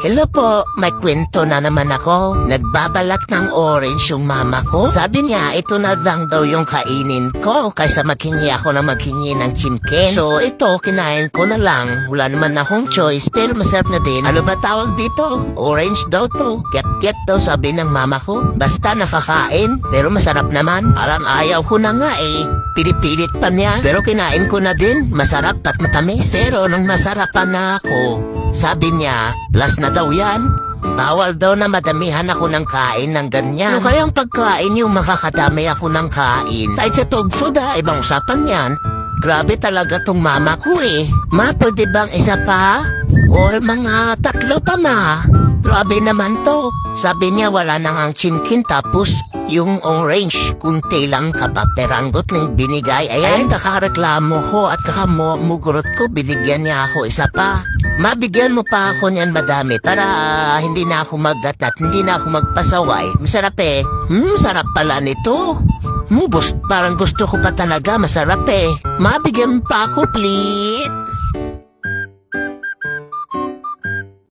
Hello po, may kwento na naman ako. Nagbabalak ng orange yung mama ko. Sabi niya, ito na lang daw yung kainin ko kaysa maghingi ako na maghingi ng chimken. So ito, kinain ko na lang. Wala naman akong choice pero masarap na din. Ano ba tawag dito? Orange daw to. Get-get daw sabi ng mama ko. Basta nakakain, pero masarap naman. Alam ayaw ko na nga eh. Pinipilit pa niya. Pero kinain ko na din. Masarap at matamis. Pero nung masarapan na ako, sabi niya, last na daw yan. Bawal daw na madamihan ako ng kain ng ganyan. Ano kayang pagkain yung makakadami ako ng kain? Kahit sa dog food ha, ibang usapan yan. Grabe talaga tong mama ko eh. Ma, pwede bang isa pa? Or mga tatlo pa ma? Grabe naman to. Sabi niya wala nang ang chimkin tapos yung orange, kunti lang kapaperanggot ng binigay. Ayan, kakareklamo ko at kakamugurot ko, binigyan niya ako isa pa. Mabigyan mo pa ako niyan madami para ah, hindi na ako maggat at hindi na ako magpasaway. Masarap eh. Hmm, sarap pala nito. Bus, parang gusto ko pa talaga, masarap eh. Mabigyan pa ako, please.